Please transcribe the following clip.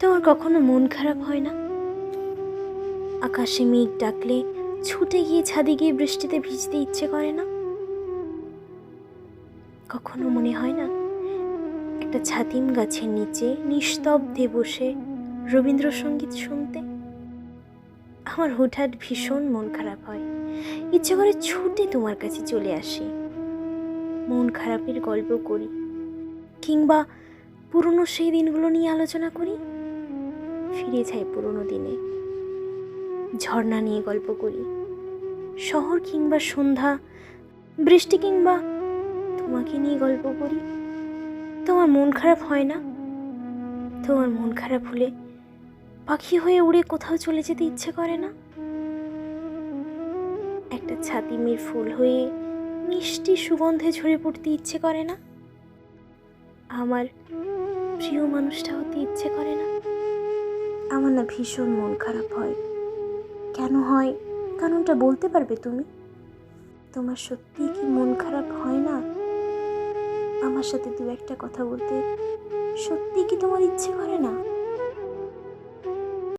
তোমার কখনো মন খারাপ হয় না। আকাশে মেঘ ডাকলে ছুটে গিয়ে ছাদে গিয়ে বৃষ্টিতে ভিজতে ইচ্ছে করে না। কখনো মনে হয় না, একটা ছাতিম গাছের নিচে নিস্তব্ধে বসে রবীন্দ্রসঙ্গীত শুনতে। আমার হঠাৎ ভীষণ মন খারাপ হয়। ইচ্ছে করে ছুটে তোমার কাছে চলে আসি। মন খারাপের গল্প করি, কিংবা পুরনো সেই দিনগুলো নিয়ে আলোচনা করি। ফিরে যাই পুরনো দিনে। ঝর্ণা নিয়ে গল্প করি। শহর কিংবা সন্ধ্যা, বৃষ্টি কিংবা তোমাকে নিয়ে গল্প করি। তোমার মন খারাপ হয় না? তোমার মন খারাপ হলে পাখি হয়ে উড়ে কোথাও চলে যেতে ইচ্ছে করে না? একটা ছাতিমের ফুল হয়ে মিষ্টি সুগন্ধে ঝরে পড়তে ইচ্ছে করে না? আমার প্রিয় মানুষটা হতে ইচ্ছে করে না? আমার না ভীষণ মন খারাপ হয়। কেন হয়? কারণটা বলতে পারবে তুমি? তোমার সত্যি কি মন খারাপ হয় না? আমার সাথে দু একটা কথা বলতে সত্যি কি তোমার ইচ্ছে করে না?